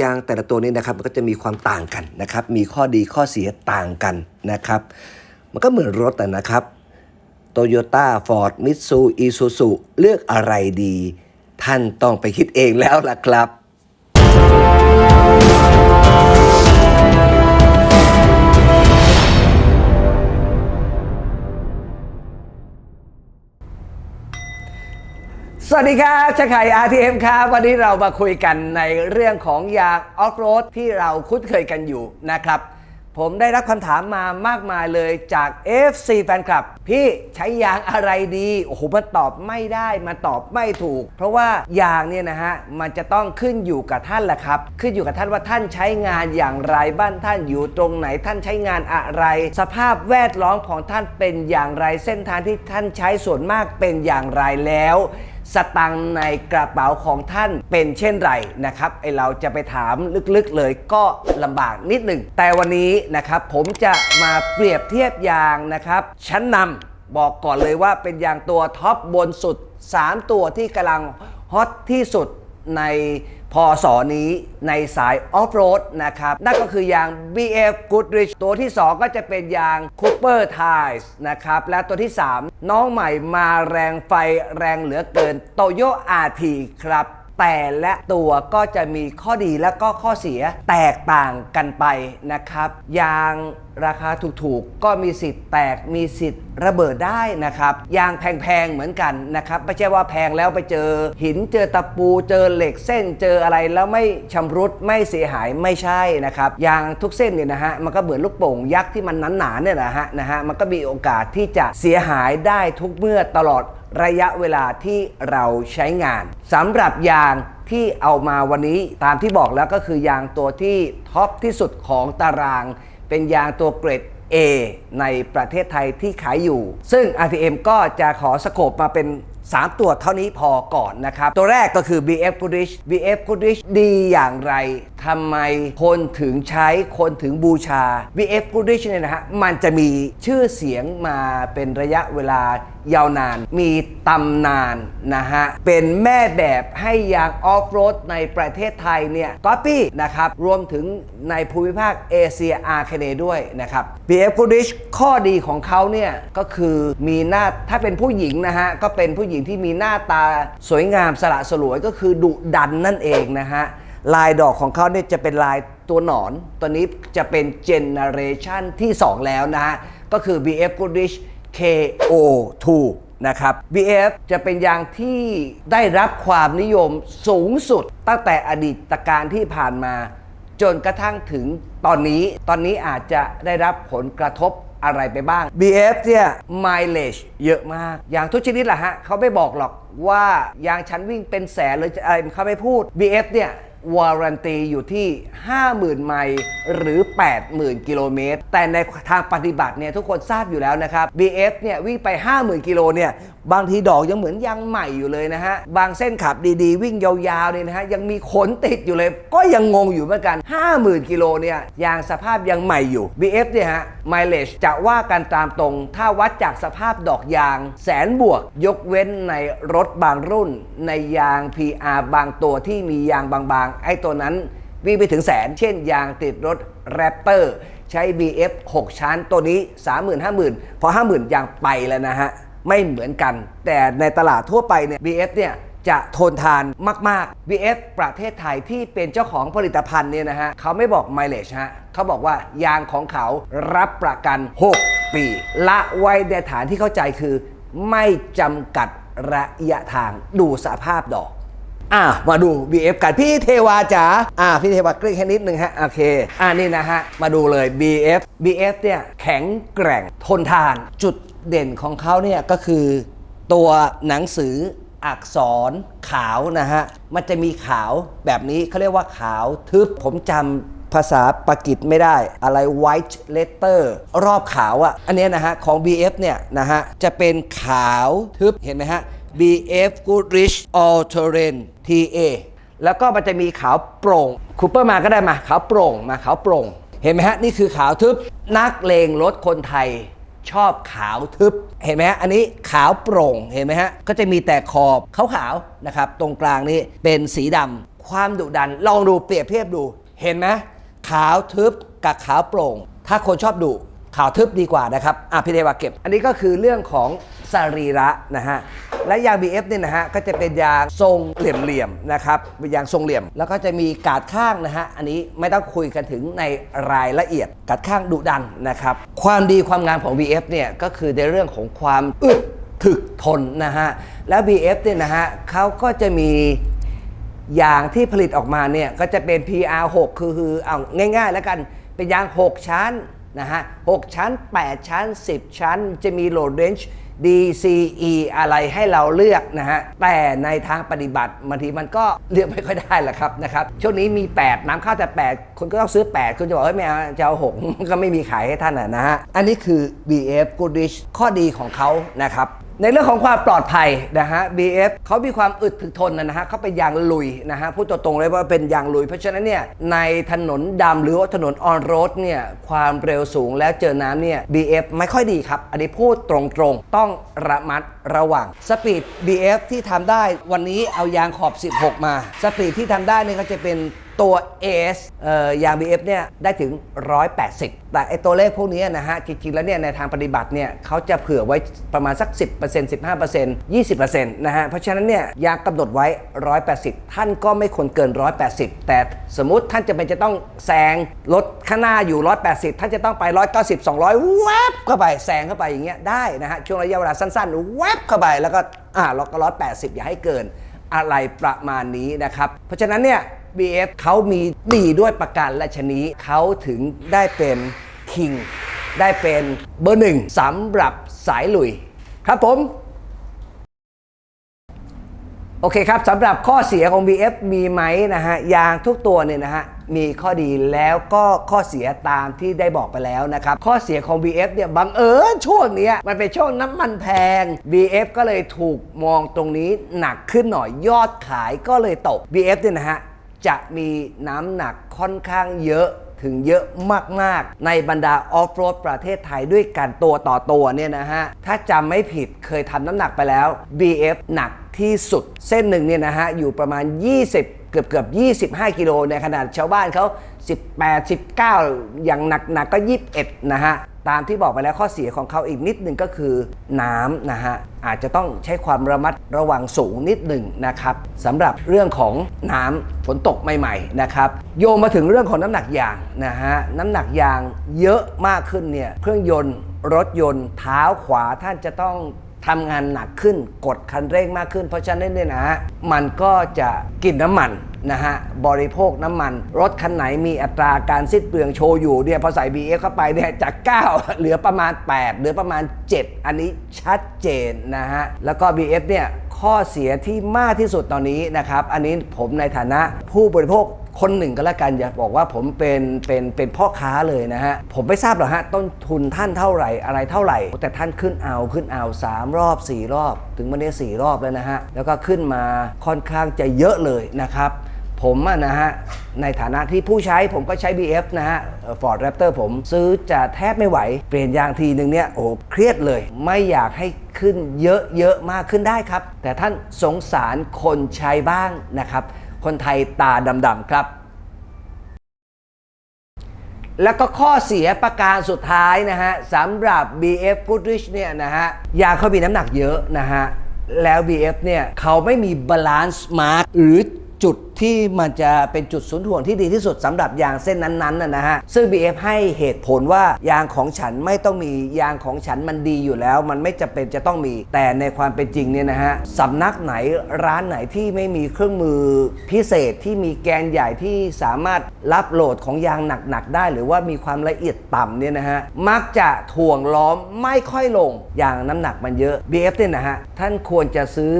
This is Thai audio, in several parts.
ยางแต่ละตัวนี้นะครับมันก็จะมีความต่างกันนะครับ มีข้อดีข้อเสียต่างกันนะครับ มันก็เหมือนรถนะครับโตโยต้าฟอร์ดมิตซูอีซูซุเลือกอะไรดี ท่านต้องไปคิดเองแล้วล่ะครับ วัสดีครับชักไข่ RTM ครับ วันนี้เรามาคุยกันในเรื่องของยางออฟโรดที่เราคุ้นเคยกันอยู่นะครับ ผมได้รับคำถามมามากมายเลยจาก FC แฟนคลับ พี่ใช้ยางอะไรดี โอ้โหมันตอบไม่ได้มันตอบไม่ถูก เพราะว่ายางเนี่ยนะฮะ มันจะต้องขึ้นอยู่กับท่านแหละครับ ขึ้นอยู่กับท่านว่าท่านใช้งานอย่างไรบ้านท่านอยู่ตรงไหนท่านใช้งานอะไร สภาพแวดล้อมของท่านเป็นอย่างไร เส้นทางที่ท่านใช้ส่วนมากเป็นอย่างไรแล้ว สตังในกระเป๋าของท่านเป็นเช่นไรนะครับไอเราจะไปถามลึกๆเลยก็ลำบากนิดหนึ่ง แต่วันนี้นะครับผมจะมาเปรียบเทียบยางนะครับ ชั้นนำบอกก่อนเลยว่าเป็นยางตัวท็อปบนสุด 3 ตัวที่กำลังฮอตที่สุดใน พอสอนี้ในสายออฟโรดนะครับ นั่นก็คือยาง BF Goodrich ตัวที่ 2 ก็จะเป็นยาง Cooper t i e s นะครับ และตัวที่ 3 น้องใหม่มาแรงไฟแรงเหลือเกิน Toyo RT ครับ แต่และตัวก็จะมีข้อดีและก็ข้อเสียแตกต่างกันไปนะครับ ยาง ราคาถูกๆ ก็มีสิทธิ์แตกมีสิทธิ์ระเบิดได้นะครับยางแพงๆ เหมือนกันนะครับ ไม่ใช่ว่าแพงแล้วไปเจอหินเจอตะปูเจอเหล็กเส้นเจออะไรแล้วไม่ชำรุดไม่เสียหายไม่ใช่นะครับยางทุกเส้นเนี่ยนะฮะมันก็เหมือนลูกโป่งยักษ์ที่มันหนาๆเนี่ยนะฮะนะฮะมันก็มีโอกาสที่จะเสียหายได้ทุกเมื่อตลอดระยะเวลาที่เราใช้งานสำหรับยางที่เอามาวันนี้ตามที่บอกแล้วก็คือยางตัวที่ท็อปที่สุดของตาราง เป็นยางตัวเกรด A ในประเทศไทยที่ขายอยู่ ซึ่ง RTM ก็จะขอสโคปมาเป็น 3 ตัวเท่านี้พอก่อนนะครับ ตัวแรกก็คือ BF Goodrich BF Goodrich ดีอย่างไรทำไมคนถึงใช้คนถึงบูชา BF Goodrich เนี่ยนะฮะมันจะมีชื่อเสียงมาเป็นระยะเวลายาวนาน มีตำนานนะฮะ เป็นแม่แบบให้ยางออฟโรดในประเทศไทยเนี่ยก๊อปปี้นะครับ รวมถึงในภูมิภาคเอเชียอาคเนย์ด้วยนะครับ BF Goodrich ข้อดีของเขาเนี่ยก็คือมีหน้าถ้าเป็นผู้หญิงนะฮะก็เป็นผู้หญิงที่มีหน้าตาสวยงามสละสลวยก็คือดุดันนั่นเองนะฮะ ลายดอกของเขาเนี่ยจะเป็นลายตัวหนอน ตัวนี้จะเป็นเจเนเรชันที่ 2 แล้วนะฮะ ก็คือ BF Goodrich KO2 นะครับ BF จะเป็นยางที่ได้รับความนิยมสูงสุดตั้งแต่อดีตการที่ผ่านมาจนกระทั่งถึงตอนนี้ ตอนนี้อาจจะได้รับผลกระทบ อะไรไปบ้าง BF เนี่ย mileage เยอะมาก อย่างทุกชนิดแหละฮะเขาไม่บอกหรอกว่ายางชั้นวิ่งเป็นแสนหรืออะไรเขาไม่พูด BF เนี่ยวารันตีอยู่ที่ 50,000 ไมล์หรือ 80,000 กิโลเมตร แต่ในทางปฏิบัติเนี่ยทุกคนทราบอยู่แล้วนะครับ BF เนี่ยวิ่งไป 50,000 กิโลเนี่ย บางทีดอกยังเหมือนยังใหม่อยู่เลยนะฮะ บางเส้นขับดีๆ วิ่งยาวๆเนี่ยนะฮะ ยังมีขนติดอยู่เลย ก็ยังงงอยู่เหมือนกัน 50,000 กิโลเนี่ยยางสภาพยังใหม่อยู่ BF เนี่ยฮะ mileage จะว่ากันตามตรง ถ้าวัดจากสภาพดอกยาง แสนบวก ยกเว้นในรถบางรุ่น ในยาง PR บางตัวที่มียางบางๆ ไอ้ตัวนั้นวิ่งไปถึงแสน เช่น ยางติดรถแรปเตอร์ใช้ BF 6 ชั้นตัวนี้ 35,000 พอ 50,000 ยางไปแล้วนะฮะ ไม่เหมือนกัน แต่ในตลาดทั่วไปเนี่ย BF เนี่ยจะทนทานมาก ๆ BF ประเทศไทยที่เป็นเจ้าของผลิตภัณฑ์เนี่ยนะฮะเขาไม่บอก mileage ฮะเขาบอกว่ายางของเขารับประกัน 6 ปี ละไว้ในฐานที่เข้าใจคือ ไม่จำกัดระยะทางดูสภาพดอกอะมาดู BF กันพี่เทวาจ๋าอะพี่เทวากรี๊ดแค่นิดนึงฮะโอเคอ่านี่นะฮะมาดูเลย BF BF เนี่ยแข็งแกร่งทนทานจุด เด่นของเขาเนี่ยก็คือตัวหนังสืออักษรขาวนะฮะ มันจะมีขาวแบบนี้เขาเรียกว่าขาวทึบผมจำภาษาปากีสไม่ได้อะไร white letter รอบขาวอะ่ะ อันเนี้ยนะฮะ ของ BF เนี่ยนะฮะ จะเป็นขาวทึบเห็นไหมฮะ BF Goodrich All Terrain TA แล้วก็มันจะมีขาวโปร่งคูเปอร์มาก็ได้มาขาวโปร่งมาขาวโปร่ง เห็นไหมฮะ นี่คือขาวทึบนักเลงรถคนไทย ชอบขาวทึบ เห็นไหมฮะ อันนี้ขาวโปร่ง เห็นไหมฮะ ก็จะมีแต่ขอบขาวๆนะครับ ตรงกลางนี้เป็นสีดำ ความดุดัน ลองดูเปรียบเทียบดู เห็นไหมขาวทึบกับขาวโปร่ง ถ้าคนชอบดุ ข่าวทึบดีกว่านะครับอะพี่เดวาเก็บ อันนี้ก็คือเรื่องของสรีระนะฮะ และยาง BF เนี่ยนะฮะ ก็จะเป็นยางทรงเหลี่ยมๆนะครับ เป็นยางทรงเหลี่ยม แล้วก็จะมีกาดข้างนะฮะ อันนี้ไม่ต้องคุยกันถึงในรายละเอียด กาดข้างดุดันนะครับ ความดีความงามของ BF เนี่ย ก็คือในเรื่องของความอึดถึกทนนะฮะ แล้ว BF เนี่ยนะฮะเขาก็จะมียางที่ผลิตออกมาเนี่ย ก็จะเป็น PR6 คือคือเอาง่าย ๆ แล้วกัน เป็นยาง 6 ชั้น นะฮะ6ชั้น 8 ชั้น 10 ชั้น จะมีโหลดเรนจ์ DCE อะไรให้เราเลือกนะฮะ แต่ในทางปฏิบัติบางทีมันก็เลือกไม่ค่อยได้แหละครับนะครับ ช่วงนี้มี 8 น้ำข้าวแต่ 8 คนก็ต้องซื้อ 8 คุณจะบอกเฮ้ยไม่เอาจะเอา6 ก็ไม่มีขายให้ท่านอะนะฮะ อันนี้คือ BF Goodrich ข้อดีของเขานะครับ ในเรื่องของความปลอดภัยนะฮะ BF เขามีความอึดถึกทนนะฮะเขาเป็นยางลุยนะฮะพูดตรงๆเลยว่าเป็นยางลุย เพราะฉะนั้นเนี่ยในถนนดำหรือว่าถนนออนโรดเนี่ยความเร็วสูงแล้วเจอน้ำเนี่ย BF ไม่ค่อยดีครับ อันนี้พูดตรงๆ ต้องระมัด ระหวังสปีด BF ที่ทำได้วันนี้เอายางขอบ 16 มาสปีดที่ทำได้นี่ก็จะเป็นตัว AS เอ่อยาง BF เนี่ยได้ถึง 180 แต่ไอตัวเลขพวกนี้นะฮะ จริง ๆ แล้วเนี่ยในทางปฏิบัติเนี่ยเขาจะเผื่อไว้ประมาณสัก 10% 15% 20%นะฮะ เพราะฉะนั้นเนี่ยยางกำหนดไว้ 180 ท่านก็ไม่ควรเกิน 180 แต่สมมติท่านจะเป็นจะต้องแซงรถข้างหน้าอยู่ 180 ท่านจะต้องไป 190 200 แวบเข้าไปแซงเข้าไปอย่างเงี้ยได้นะฮะ ช่วงระยะเวลาสั้นๆแวบเข้าไปแล้วก็อ่าเราก็180 อย่าให้เกินอะไรประมาณนี้นะครับ เพราะฉะนั้นเนี่ย BF เขามีดีด้วยประการและชนี้เขาถึงได้เป็นคิงได้เป็นเบอร์หนึ่งสำหรับสายลุย ครับผม โอเคครับสำหรับข้อเสียของ BF มีไหมนะฮะยางทุกตัวเนี่ยนะฮะมีข้อดีแล้วก็ข้อเสียตามที่ได้บอกไปแล้วนะครับ ข้อเสียของ BF เนี่ยบังเอิญช่วงนี้มันเป็นช่วงน้ำมันแพง BF ก็เลยถูกมองตรงนี้หนักขึ้นหน่อยยอดขายก็เลยตก BF เนี่ยนะฮะจะมีน้ำหนักค่อนข้างเยอะ ถึงเยอะมาก ๆ ในบรรดาออฟโรดประเทศไทยด้วยกันตัวต่อตัวเนี่ยนะฮะ ถ้าจำไม่ผิดเคยทำน้ำหนักไปแล้ว BF หนักที่สุดเส้นหนึ่งเนี่ยนะฮะ อยู่ประมาณ 20 เกือบเกือบ 25 กิโลในขนาดชาวบ้านเขา 18 19 อย่างหนักๆก็ 21 นะฮะ ตามที่บอกไปแล้วข้อเสียของเขาอีกนิดหนึ่งก็คือน้ำนะฮะ อาจจะต้องใช้ความระมัดระวังสูงนิดหนึ่งนะครับสำหรับเรื่องของน้ำฝนตกใหม่ๆนะครับ โยงมาถึงเรื่องของน้ำหนักยางนะฮะ น้ำหนักยางเยอะมากขึ้นเนี่ยเครื่องยนต์รถยนต์เท้าขวาท่านจะต้อง ทำงานหนักขึ้นกดคันเร่งมากขึ้น เพราะฉะนั้นเนี่ยนะฮะมันก็จะกินน้ำมันนะฮะบริโภคน้ำมัน รถคันไหนมีอัตราการสิ้นเปลืองโชว์อยู่เนี่ยพอใส่ BF เข้าไปเนี่ยจาก 9 เหลือประมาณ 8 เหลือประมาณ 7 อันนี้ชัดเจนนะฮะแล้วก็ BF เนี่ย ข้อเสียที่มากที่สุดตอนนี้นะครับ อันนี้ผมในฐานะผู้บริโภคคนหนึ่งก็แล้วกันอย่าบอกว่าผมเป็นเป็นเป็นพ่อค้าเลยนะฮะ ผมไม่ทราบหรอกฮะ ต้นทุนท่านเท่าไหร่อะไรเท่าไหร่ แต่ท่านขึ้นเอาขึ้นเอา 3 รอบ 4 รอบ ถึงวันนี้4รอบแล้วนะฮะ แล้วก็ขึ้นมาค่อนข้างจะเยอะเลยนะครับ ผมอะนะฮะในฐานะที่ผู้ใช้ผมก็ใช้ BF นะฮะ Ford Raptor ผมซื้อจะแทบไม่ไหว เปลี่ยนยางทีหนึ่งเนี่ยโอ้เครียดเลย ไม่อยากให้ขึ้นเยอะๆ มากขึ้นได้ครับ แต่ท่านสงสารคนใช้บ้างนะครับ คนไทยตาดำๆครับ แล้วก็ข้อเสียประการสุดท้ายนะฮะสำหรับ BF Goodrich เนี่ยนะฮะยางเขามีน้ำหนักเยอะนะฮะแล้ว BF เนี่ยเขาไม่มี balance mark หรือจุด ที่มันจะเป็นจุดศูนย์ถ่วงที่ดีที่สุดสำหรับยางเส้นนั้นๆนะนะฮะซึ่ง BF ให้เหตุผลว่ายางของฉันไม่ต้องมียางของฉันมันดีอยู่แล้ว มันไม่จำเป็นจะต้องมีแต่ในความเป็นจริงเนี่ยนะฮะสำนักไหนร้านไหนที่ไม่มีเครื่องมือพิเศษที่มีแกนใหญ่ที่สามารถรับโหลดของยางหนักๆได้ หรือว่ามีความละเอียดต่ำเนี่ยนะฮะมักจะถ่วงล้อมไม่ค่อยลงยางน้ำหนักมันเยอะ BF เนี่ยนะฮะท่านควรจะซื้อ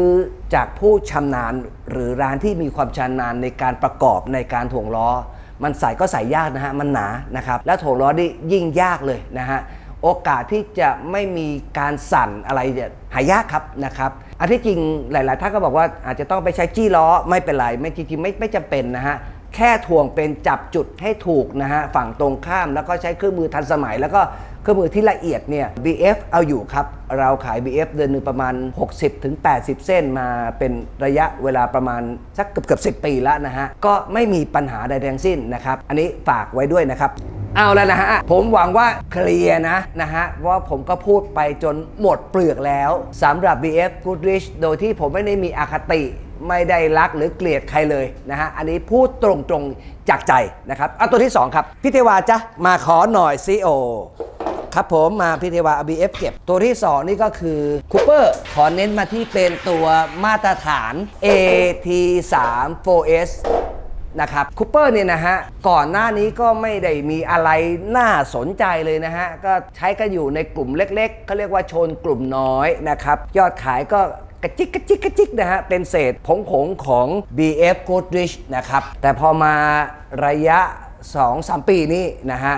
จากผู้ชำนาญหรือร้านที่มีความชำนาญในการประกอบในการถ่วงล้อ มันใส่ก็ใส่ยากนะฮะ มันหนานะครับ และถ่วงล้อนี่ยิ่งยากเลยนะฮะ โอกาสที่จะไม่มีการสั่นอะไรหายากครับนะครับ อันที่จริงหลาย ๆ ท่านก็บอกว่าอาจจะต้องไปใช้จี้ล้อไม่เป็นไร ไม่จริงๆไม่ไม่จำเป็นนะฮะ แค่ถ่วงเป็นจับจุดให้ถูกนะฮะฝั่งตรงข้ามแล้วก็ใช้เครื่องมือทันสมัย แล้วก็เครื่องมือที่ละเอียดเนี่ย BF เอาอยู่ครับ เราขาย BF เดือนหนึ่งประมาณ 60-80 เส้นมาเป็นระยะเวลาประมาณสักเกือบเกือบ10 ปีแล้วนะฮะ ก็ไม่มีปัญหาใดทั้งสิ้นนะครับ อันนี้ฝากไว้ด้วยนะครับเอาแล้วนะฮะ ผมหวังว่าเคลียร์นะนะฮะเพราะว่าผมก็พูดไปจนหมดเปลือกแล้วสำหรับ BF Goodrich โดยที่ผมไม่ได้มีอคติ ไม่ได้รักหรือเกลียดใครเลยนะฮะ อันนี้พูดตรงๆจากใจนะครับเอาตัวที่ 2 ครับพี่เทวาจ้ะมาขอหน่อยซีโอครับผมมาพี่เทวา BF เก็บ ตัวที่ 2 นี่ก็คือคูเปอร์ขอเน้นมาที่เป็นตัวมาตรฐาน AT3 4S นะครับคูเปอร์เนี่ยนะฮะ ก่อนหน้านี้ก็ไม่ได้มีอะไรน่าสนใจเลยนะฮะ ก็ใช้กันอยู่ในกลุ่มเล็กๆเขาเรียกว่าชนกลุ่มน้อยนะครับ ยอดขายก็ กระจิกกระจิกกระจิกนะฮะเป็นเศษผงผงของ BF Goodrich นะครับ แต่พอมาระยะ 2-3 ปีนี้นะฮะ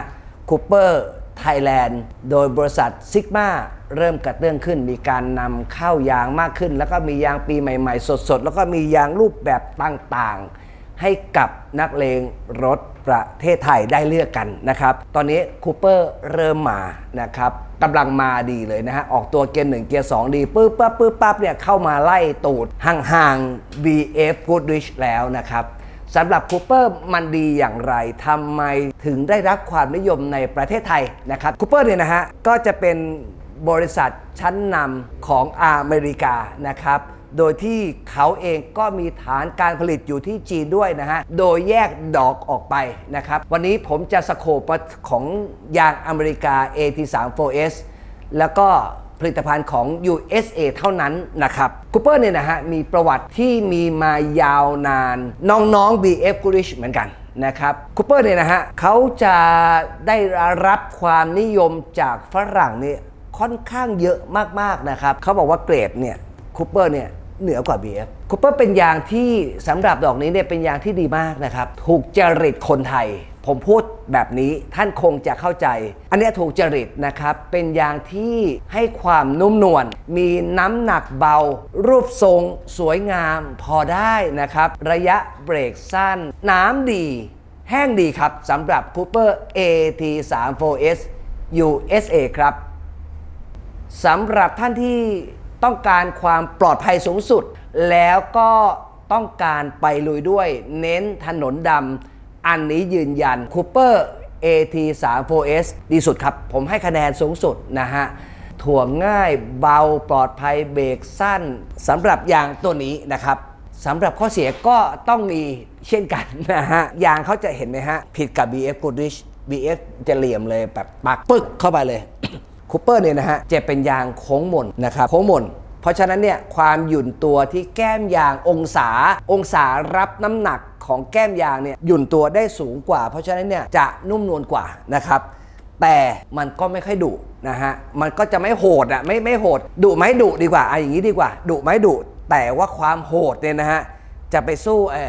คูเปอร์ไทยแลนด์โดยบริษัทซิกมาเริ่มกระเตื้องขึ้น มีการนำเข้ายางมากขึ้น แล้วก็มียางปีใหม่ ๆ สดๆ แล้วก็มียางรูปแบบต่างๆ ให้กับนักเลงรถประเทศไทยได้เลือกกันนะครับ ตอนนี้คูเปอร์เริ่มมานะครับกำลังมาดีเลยนะฮะ ออกตัวเกียร์หนึ่งเกียร์สองดีปึ๊บปั๊บปึ๊บปั๊บเนี่ยเข้ามาไล่ตูดห่างๆ BF Goodrich แล้วนะครับสำหรับคูเปอร์มันดีอย่างไรทำไมถึงได้รับความนิยมในประเทศไทยนะครับคูเปอร์เนี่ยนะฮะ ก็จะเป็นบริษัทชั้นนำของอเมริกานะครับ โดยที่เขาเองก็มีฐานการผลิตอยู่ที่จีนด้วยนะฮะ โดยแยกดอกออกไปนะครับ วันนี้ผมจะสโคปของยางอเมริกา AT34S แล้วก็ผลิตภัณฑ์ของ USA เท่านั้นนะครับคูเปอร์เนี่ยนะฮะ มีประวัติที่มีมายาวนานน้องๆ BF g o o d r i c h เหมือนกันนะครับคูเปอร์เนี่ยนะฮะเขาจะได้รับความนิยมจากฝรั่งเนี่ยค่อนข้างเยอะมากๆนะครับเขาบอกว่าเกรดเนี่ย คูเปอร์เนี่ยเหนือกว่า BF คูเปอร์เป็นยางที่สำหรับดอกนี้เนี่ยเป็นยางที่ดีมากนะครับ ถูกจริตคนไทย ผมพูดแบบนี้ท่านคงจะเข้าใจ อันนี้ถูกจริตนะครับ เป็นยางที่ให้ความนุ่มนวลมีน้ำหนักเบา รูปทรง สวยงามพอได้นะครับ ระยะเบรกสั้น น้ำดี แห้งดีครับสำหรับ Cooper AT34S USA ครับสำหรับท่านที่ ต้องการความปลอดภัยสูงสุด แล้วก็ต้องการไปลุยด้วย เน้นถนนดำอันนี้ยืนยัน Cooper AT34S ดีสุดครับ ผมให้คะแนนสูงสุดนะฮะถ่วงง่ายเบาปลอดภัยเบรกสั้นสำหรับยางตัวนี้นะครับสำหรับข้อเสียก็ต้องมีเช่นกันนะฮะยางเขาจะเห็นไหมฮะ ผิดกับ BF Goodrich BF จะเหลี่ยมเลยแบบปักปึ๊กเข้าไปเลย คูเปอร์เนี่ยนะฮะจะเป็นยางโค้งมนนะครับโค้งมนเพราะฉะนั้นเนี่ยความหยุ่นตัวที่แก้มยางองศา องศารับน้ำหนักของแก้มยางเนี่ยหยุ่นตัวได้สูงกว่า เพราะฉะนั้นเนี่ยจะนุ่มนวลกว่านะครับ แต่มันก็ไม่ค่อยดุนะฮะมันก็จะไม่โหดอะไม่ไม่โหดดุไหมดุดีกว่าอะอย่างนี้ดีกว่าดุไหมดุแต่ว่าความโหดเนี่ยนะฮะจะไปสู้ไอ้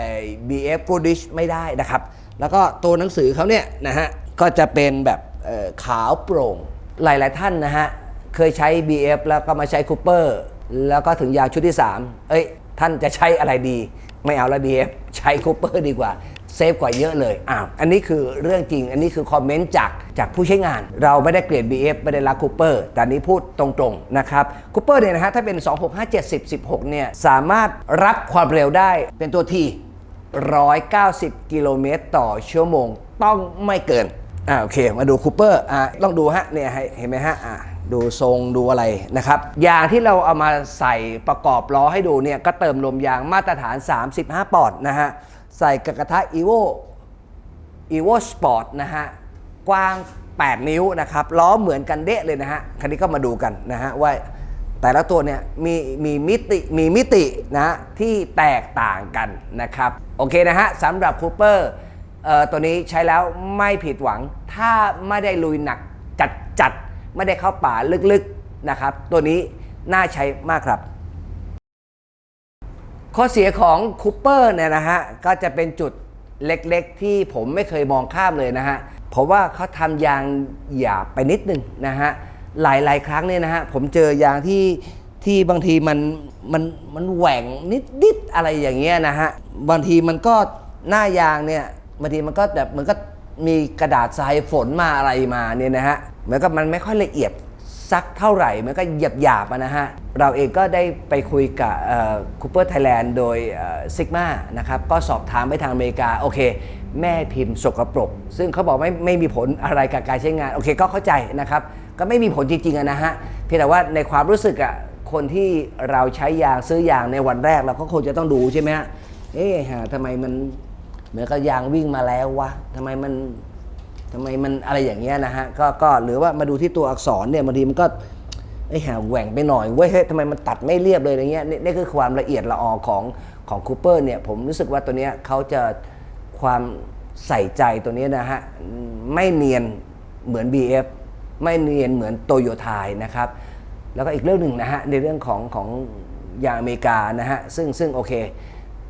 BF Goodrich ไม่ได้นะครับ แล้วก็ตัวหนังสือเขาเนี่ยนะฮะก็จะเป็นแบบขาวโปร่ง หลาย ๆ ท่านนะฮะ เคยใช้ BF แล้วก็มาใช้คูเปอร์แล้วก็ถึงยางชุดที่ 3 เอ้ย ท่านจะใช้อะไรดี ไม่เอาละ BF ใช้คูเปอร์ดีกว่าเซฟกว่าเยอะเลยอ้าวอันนี้คือเรื่องจริง อันนี้คือคอมเมนต์จากจากผู้ใช้งาน เราไม่ได้เกลียด BF ไม่ได้รักคูเปอร์แต่นนี้พูดตรงๆนะครับคูเปอร์เนี่ยนะฮะถ้าเป็น 265 70 16 เนี่ย สามารถรับความเร็วได้เป็นตัวที190 กิโลเมตรต่อชั่วโมง ต้องไม่เกิน อ่าโอเคมาดูคูเปอร์อ่าลองดูฮะเนี่ยเห็นไหมฮะอ่าดูทรงดูอะไรนะครับยางที่เราเอามาใส่ประกอบล้อให้ดูเนี่ยก็เติมลมยางมาตรฐาน 35 ปอนด์นะฮะใส่กระกระทะ evo evo sport นะฮะกว้าง 8 นิ้วนะครับล้อเหมือนกันเดะเลยนะฮะคันนี้ก็มาดูกันนะฮะว่าแต่ละตัวเนี่ยมีมีมิติมีมิตินะฮะที่แตกต่างกันนะครับโอเคนะฮะสำหรับคูเปอร์ ตัวนี้ใช้แล้วไม่ผิดหวัง ถ้าไม่ได้ลุยหนักจัดจัดๆ ไม่ได้เข้าป่าลึกๆนะครับ ตัวนี้น่าใช้มากครับ ข้อเสียของคูเปอร์เนี่ยนะฮะ ก็จะเป็นจุดเล็กๆ ที่ผมไม่เคยมองข้ามเลยนะฮะ เพราะว่าเขาทำยางหยาบไปนิดนึงนะฮะ หลายๆ ครั้งเนี่ยนะฮะ ผมเจอยางที่ที่บางทีมันมันมันแหว่งนิดๆ อะไรอย่างเงี้ยนะฮะ บางทีมันก็หน้ายางเนี่ย บางทีมันก็แบบมือนก็มีกระดาษทรายฝนมาอะไรมาเนี่ยนะฮะเหมือนกับมันไม่ค่อยละเอียดสักเท่าไหร่มันก็หยาบหยาบๆนะฮะ เราเองก็ได้ไปคุยกับคูเปอร์ไทยแลนด์โดยซิกมานะครับก็สอบถามไปทางอเมริกา โอเค แม่พิมพ์สกปรก ซึ่งเขาบอกไม่ไม่มีผลอะไรกับการใช้งาน โอเคก็เข้าใจนะครับ ก็ไม่มีผลจริงๆนะฮะ เพียงแต่ว่าในความรู้สึกอะคนที่เราใช้ยางซื้อยางในวันแรกเราก็คงจะต้องดูใช่ไหมฮะเอ๊ะทำไมมัน เหมือนกับยางวิ่งมาแล้ววะทำไมมันทำไมมันอะไรอย่างเงี้ยนะฮะก็ก็หรือว่ามาดูที่ตัวอักษรเนี่ยบางทีมันก็ไอ้ห่าแหว่งไปหน่อยเว้ยเฮ้ยทำไมมันตัดไม่เรียบเลยอะไรเงี้ยนี่นี่คือความละเอียดละออของของคูเปอร์เนี่ยผมรู้สึกว่าตัวเนี้ยเขาจะความใส่ใจตัวเนี้ยนะฮะไม่เนียนเหมือน BF ไม่เนียนเหมือนโตโยต้านะครับ แล้วก็อีกเรื่องหนึ่งนะฮะในเรื่องของของยางอเมริกานะฮะซึ่งซึ่งโอเค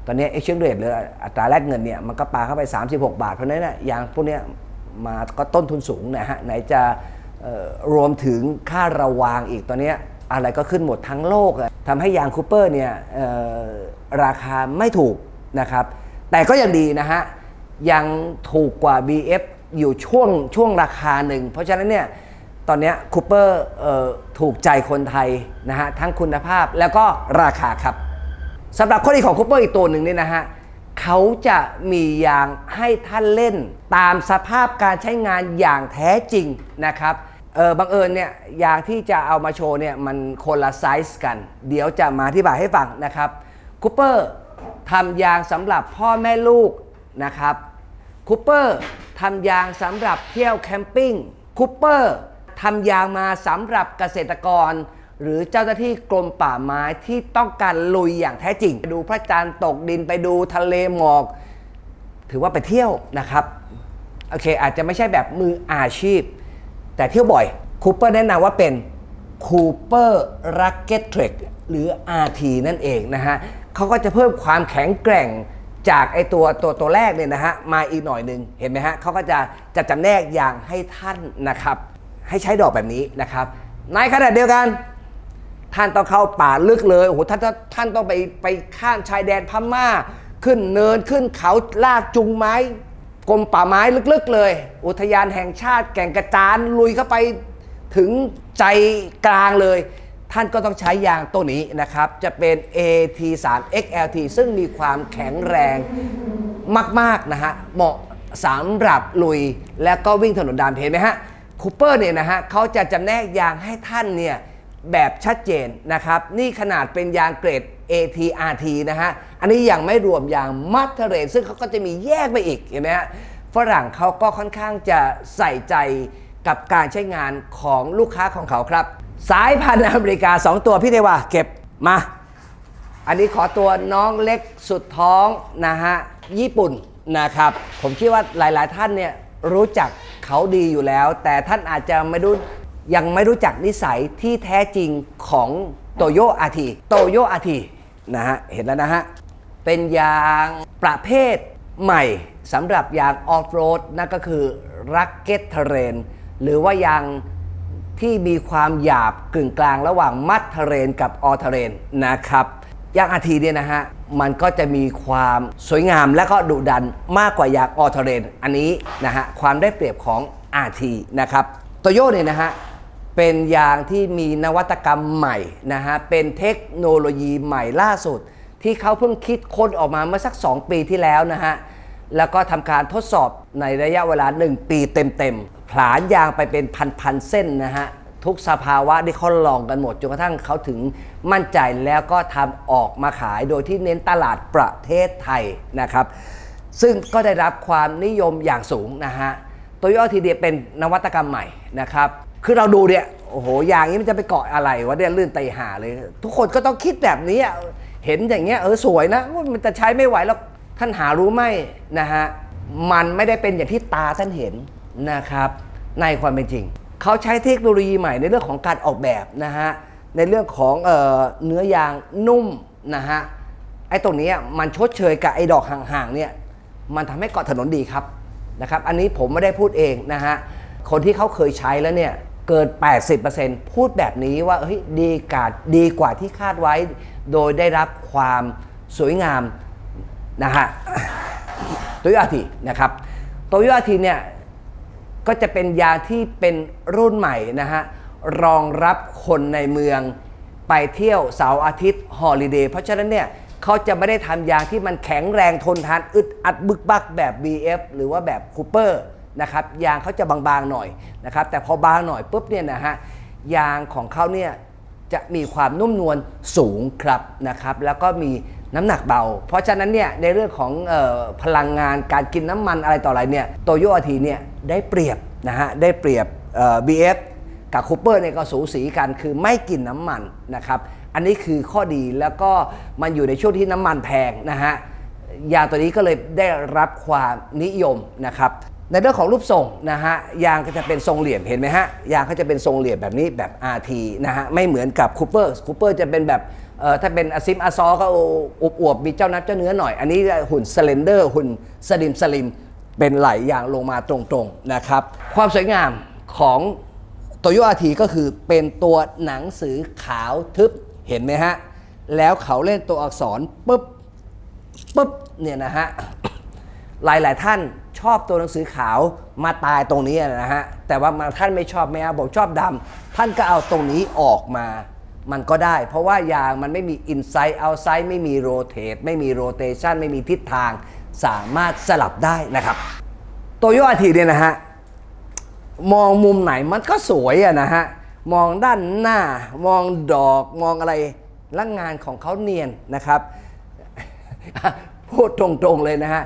ตอนนี้ exchange rate หรืออัตราแลกเงินเนี่ยมันก็ปาเข้าไป 36 บาท เพราะนั้นนะยางพวกนี้มาก็ต้นทุนสูงนะฮะไหนจะรวมถึงค่าระวางอีกตอนนี้อะไรก็ขึ้นหมดทั้งโลกทำให้ยางคูเปอร์เนี่ยราคาไม่ถูกนะครับ แต่ก็ยังดีนะฮะ ยังถูกกว่า BF อยู่ช่วงช่วงราคาหนึ่ง เพราะฉะนั้นเนี่ยตอนนี้คูเปอร์ถูกใจคนไทยนะฮะทั้งคุณภาพแล้วก็ราคาครับ สำหรับข้อดีของคูเปอร์อีกตัวหนึ่งเนี่ยนะฮะเขาจะมียางให้ท่านเล่นตามสภาพการใช้งานอย่างแท้จริงนะครับเออบังเอิญเนี่ยยางที่จะเอามาโชว์เนี่ยมันคนละไซส์กัน เดี๋ยวจะมาอธิบายให้ฟังนะครับคูเปอร์ทำยางสำหรับพ่อแม่ลูกนะครับคูเปอร์ทำยางสำหรับเที่ยวแคมปิ้งคูเปอร์ทำยางมาสำหรับเกษตรกร หรือเจ้าหน้าที่กรมป่าไม้ที่ต้องการลุยอย่างแท้จริงไปดูพระจันทร์ตกดินไปดูทะเลหมอก ถือว่าไปเที่ยวนะครับโอเค อาจจะไม่ใช่แบบมืออาชีพ แต่เที่ยวบ่อยคูเปอร์แนะนำว่าเป็น Cooper Rugged Trek หรือ RT นั่นเองนะฮะเขาก็จะเพิ่มความแข็งแกร่งจากไอตัวตัวตัวแรกเนี่ยนะฮะมาอีกหน่อยหนึ่งเห็นไหมฮะเขาก็จะจะจำแนกอย่างให้ท่านนะครับ ให้ใช้ดอกแบบนี้นะครับ ในขณะเดียวกัน ท่านต้องเข้าป่าลึกเลยโอ้โหท่านท่านท่านต้องไปไปข้ามชายแดนพม่า ขึ้นเนินขึ้นเขาลากจุงไม้กรมป่าไม้ลึกๆเลย อุทยานแห่งชาติแก่งกระจานลุยเข้าไปถึงใจกลางเลย ท่านก็ต้องใช้ยางตัวนี้นะครับ จะเป็น AT3 XLT ซึ่งมีความแข็งแรงมากๆนะฮะเหมาะสำหรับลุยแล้วก็วิ่งถนนดามเห็นไหมฮะคูเปอร์เนี่ยนะฮะเขาจะจำแนกยางให้ท่านเนี่ย แบบชัดเจนนะครับ นี่ขนาดเป็นยางเกรด ATRT นะฮะ อันนี้ยังไม่รวมยางมัตเทเรนซึ่งเขาก็จะมีแยกไปอีกเห็นไหมฮะฝรั่งเขาก็ค่อนข้างจะใส่ใจกับการใช้งานของลูกค้าของเขาครับ สายพันธุ์อเมริกา 2 ตัวพี่เทวาเก็บมา อันนี้ขอตัวน้องเล็กสุดท้องนะฮะ ญี่ปุ่นนะครับ ผมคิดว่าหลาย ๆ ท่านเนี่ยรู้จักเขาดีอยู่แล้ว แต่ท่านอาจจะไม่รู้ ยังไม่รู้จักนิสัยที่แท้จริงของโตโยอาทีโตโยอาทีนะฮะเห็นแล้วนะฮะ เป็นยางประเภทใหม่สำหรับยางออฟโรดนั่นก็คือรักเก็ตเทเรนหรือว่ายางที่มีความหยาบกึ่งกลางระหว่างมัดเทเรนกับออเทเรนนะครับยางอาทีเนี่ยนะฮะมันก็จะมีความสวยงามและก็ดุดันมากกว่ายางออเทเรนอันนี้นะฮะความได้เปรียบของ RT นะครับโตโยเนี่ยนะฮะ เป็นยางที่มีนวัตกรรมใหม่นะฮะ เป็นเทคโนโลยีใหม่ล่าสุด ที่เขาเพิ่งคิดค้นออกมาเมื่อสัก 2 ปีที่แล้วนะฮะ แล้วก็ทำการทดสอบในระยะเวลา 1 ปีเต็มๆผลานยางไปเป็นพันๆเส้นนะฮะ ทุกสภาวะที่เขาลองกันหมดจนกระทั่งเขาถึงมั่นใจแล้วก็ทำออกมาขายโดยที่เน้นตลาดประเทศไทยนะครับ ซึ่งก็ได้รับความนิยมอย่างสูงนะฮะโตโยต้าทีเดียเป็นนวัตกรรมใหม่นะครับ คือเราดูเนี่ยโอ้โหยางนี้มันจะไปเกาะอะไรวะเนี่ยลื่นไตหาเลย ทุกคนก็ต้องคิดแบบนี้อะเห็นอย่างเงี้ยเออสวยนะมันจะใช้ไม่ไหวแล้วท่านหารู้ไหมนะฮะมันไม่ได้เป็นอย่างที่ตาท่านเห็นนะครับในความเป็นจริง เขาใช้เทคโนโลยีใหม่ในเรื่องของการออกแบบนะฮะในเรื่องของเออเนื้อยางนุ่มนะฮะไอ้ตรงนี้มันชดเชยกับไอ้ดอกห่างๆเนี่ยมันทำให้เกาะถนนดีครับนะครับ อันนี้ผมไม่ได้พูดเองนะฮะคนที่เขาเคยใช้แล้วเนี่ย เกิน 80%พูดแบบนี้ว่าเฮ้ยดีกาดีกว่าที่คาดไว้ โดยได้รับความสวยงามนะฮะโตโยอาทีนะครับโตโยอาทีเนี่ยก็จะเป็นยาที่เป็นรุ่นใหม่นะฮะรองรับคนในเมืองไปเที่ยวเสาร์อาทิตย์ฮอลิเดย์เพราะฉะนั้นเนี่ยเขาจะไม่ได้ทำยาที่มันแข็งแรงทนทานอึดอัดบึกบักแบบ BF หรือว่าแบบคูเปอร์ นะครับยางเขาจะบางๆหน่อยนะครับแต่พอบางหน่อยปุ๊บเนี่ยนะฮะยางของเขาเนี่ยจะมีความนุ่มนวลสูงครับนะครับแล้วก็มีน้ำหนักเบา เพราะฉะนั้นเนี่ยในเรื่องของออพลังงานการกินน้ำมันอะไรต่ออะไรเนี่ยโตโยอาทีเนี่ยได้เปรียบนะฮะได้เปรียบเอ่อ BF กับคูเปอร์เนี่ยก็สูสีกันคือไม่กินน้ำมันนะครับอันนี้คือข้อดีแล้วก็มันอยู่ในช่วงที่น้ำมันแพงนะฮะยางตัวนี้ก็เลยได้รับความนิยมนะครับ ในเรื่องของรูปทรงนะฮะยางก็จะเป็นทรงเหลี่ยมเห็นไหมฮะยางก็จะเป็นทรงเหลี่ยมแบบนี้แบบ RT นะฮะไม่เหมือนกับคูเปอร์คูเปอร์จะเป็นแบบเอ่อถ้าเป็นอซิมอาซอก็อวบมีเจ้านับเจ้าเนื้อหน่อย อันนี้หุ่นสเลนเดอร์หุ่นสลิมสลิมเป็นไหลยางลงมาตรงๆนะครับความสวยงามของโตโยอาทีก็คือเป็นตัวหนังสือขาวทึบเห็นไหมฮะแล้วเขาเล่นตัวอักษรปุ๊บปุ๊บเนี่ยนะฮะหลายหลายๆท่าน ชอบตัวหนังสือขาวมาตายตรงนี้นะฮะ แต่ว่าบางท่านไม่ชอบไม่เอาบอกชอบดำท่านก็เอาตรงนี้ออกมา มันก็ได้ เพราะว่ายางมันไม่มีอินไซด์เอาไซด์ไม่มีโรเตทไม่มีโรเตชันไม่มีทิศทาง สามารถสลับได้นะครับโตโยอาทีเนี่ยนะฮะ มองมุมไหนมันก็สวยอะนะฮะ มองด้านหน้ามองดอกมองอะไรและงานของเขาเนียนนะครับ พูดตรงๆเลยนะฮะ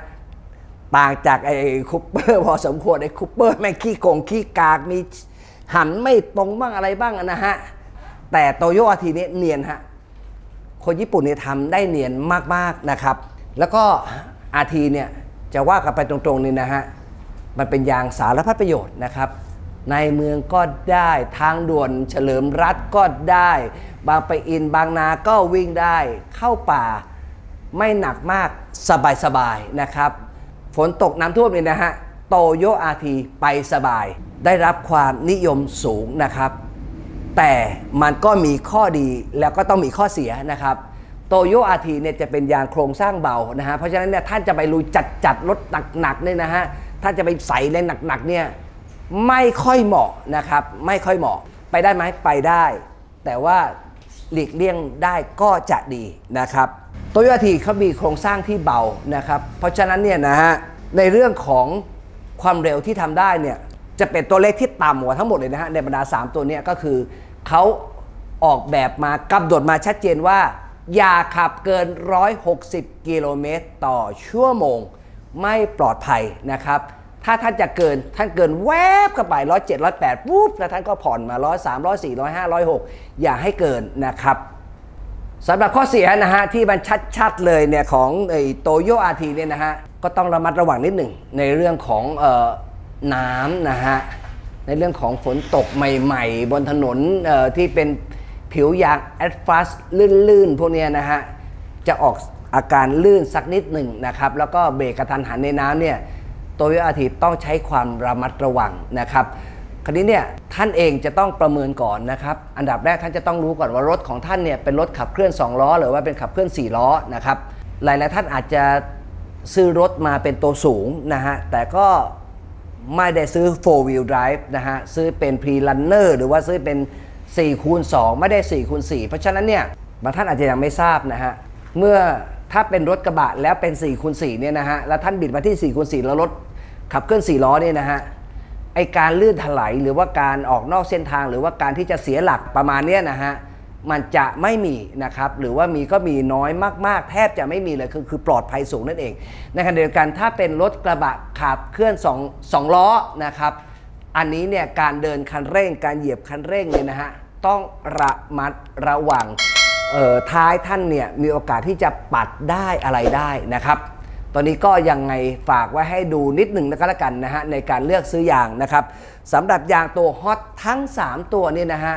ต่างจากไอ้คูเปอร์พอสมควรไอ้คูเปอร์แม่งขี้โกงขี้กากมีหันไม่ตรงบ้างอะไรบ้างนะฮะ แต่โตโยอาทีนี้เนียนฮะ คนญี่ปุ่นเนี่ยทำได้เนียนมากๆนะครับ แล้วก็อาทีเนี่ยจะว่ากันไปตรงๆนี่นะฮะ มันเป็นยางสารพัดประโยชน์นะครับ ในเมืองก็ได้ทางด่วนเฉลิมรัฐก็ได้ บางไปอินบางนาก็วิ่งได้เข้าป่าไม่หนักมากสบายๆนะครับ ฝนตกน้ำท่วมเนี่ยนะฮะโตโยอาทีไปสบาย ได้รับความนิยมสูงนะครับ แต่มันก็มีข้อดีแล้วก็ต้องมีข้อเสียนะครับโตโยอาทีเนี่ยจะเป็นยางโครงสร้างเบานะฮะเพราะฉะนั้นเนี่ยท่านจะไปลุยจัดจัดๆรถหนักๆเนี่ยนะฮะท่านจะไปใส่ในหนักๆเนี่ยไม่ค่อยเหมาะนะครับไม่ค่อยเหมาะไปได้ไหมไปได้ แต่ว่าหลีกเลี่ยงได้ก็จะดีนะครับ โตโยอาทีเขามีโครงสร้างที่เบานะครับ เพราะฉะนั้นเนี่ยนะฮะในเรื่องของความเร็วที่ทำได้เนี่ยจะเป็นตัวเลขที่ต่ำกว่าทั้งหมดเลยนะฮะในบรรดา 3 ตัวนี้ก็คือเขาออกแบบมากำหนดมาชัดเจนว่า อย่าขับเกิน 160 กิโลเมตรต่อชั่วโมง ไม่ปลอดภัยนะครับ ถ้าท่านจะเกินท่านเกินแวบเข้าไป 107 108ปุ๊บแล้วท่านก็ผ่อนมา 103 104 105 106 อย่าให้เกินนะครับ สำหรับข้อเสียนะฮะที่มันชัดๆเลยเนี่ยของไอ้โตโยอาทีเนี่ยนะฮะก็ต้องระมัดระวังนิดหนึ่งในเรื่องของเออน้ำนะฮะในเรื่องของฝนตกใหม่ๆ บนถนนเอ่อที่เป็นผิวยางแอดฟาสลื่นๆ พวกเนี้ยนะฮะจะออกอาการลื่นสักนิดหนึ่งนะครับ แล้วก็เบรกกระทันหันในน้ำเนี่ยโตโยอาทีต้องใช้ความระมัดระวังนะครับ คราวนี้เนี่ยท่านเองจะต้องประเมินก่อนนะครับ อันดับแรกท่านจะต้องรู้ก่อนว่ารถของท่านเนี่ยเป็นรถขับเคลื่อน 2 ล้อ หรือว่าเป็นขับเคลื่อน 4 ล้อนะครับ หลายๆท่านอาจจะซื้อรถมาเป็นตัวสูงนะฮะ แต่ก็ไม่ได้ซื้อ 4 wheel drive นะฮะ ซื้อเป็น pre runner หรือว่าซื้อเป็น4คูณ2ไม่ได้4คูณ4เพราะฉะนั้นเนี่ยบางท่านอาจจะยังไม่ทราบนะฮะ เมื่อถ้าเป็นรถกระบะแล้วเป็น4คูณ4เนี่ยนะฮะ แล้วท่านบิดมาที่4คูณ4แล้วรถขับเคลื่อน 4 ล้อเนี่ยนะฮะ ไอการลื่นถลายหรือว่าการออกนอกเส้นทางหรือว่าการที่จะเสียหลักประมาณนี้นะฮะมันจะไม่มีนะครับหรือว่ามีก็มีน้อยมาก ๆ แทบจะไม่มีเลยคือคือปลอดภัยสูงนั่นเองในขณะเดียวกันถ้าเป็นรถกระบะขับเคลื่อน2งสองล้อนะครับอันนี้เนี่ยการเดินคันเร่งการเหยียบคันเร่งเนี่ยนะฮะต้องระมัดระวังเออท้ายท่านเนี่ยมีโอกาสที่จะปัดได้อะไรได้นะครับ ตอนนี้ก็ยังไงฝากไว้ให้ดูนิดหนึ่งนะก็แล้วกันนะฮะในการเลือกซื้อยางนะครับสำหรับยางตัวฮอตทั้ง 3 ตัวนี่นะฮะ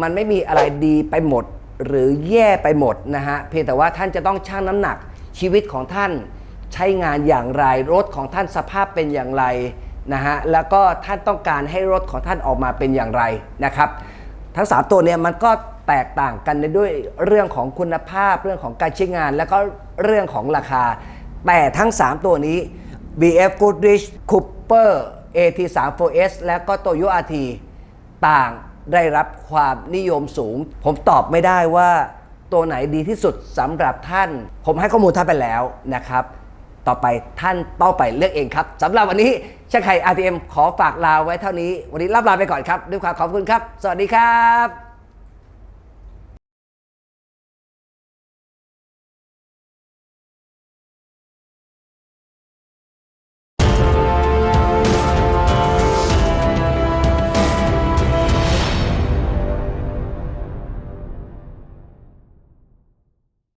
มันไม่มีอะไรดีไปหมดหรือแย่ไปหมดนะฮะเพียงแต่ว่าท่านจะต้องชั่งน้ำหนักชีวิตของท่านใช้งานอย่างไร รถของท่านสภาพเป็นอย่างไรนะฮะแล้วก็ท่านต้องการให้รถของท่านออกมาเป็นอย่างไรนะครับ ทั้ง 3 ตัวเนี่ยมันก็แตกต่างกันในด้วยเรื่องของคุณภาพเรื่องของการใช้งาน แล้วก็เรื่องของราคา แต่ทั้ง 3 ตัวนี้ BF Goodrich Cooper AT3 4S และก็ Toyo RT ต่างได้รับความนิยมสูง ผมตอบไม่ได้ว่าตัวไหนดีที่สุดสำหรับท่าน ผมให้ข้อมูลท่านไปแล้วนะครับ ต่อไปท่านต้องไปเลือกเองครับสำหรับวันนี้ช่างไข่ RTM ขอฝากลาไว้เท่านี้ วันนี้ลาลาไปก่อนครับ ด้วยความขอบคุณครับ สวัสดีครับ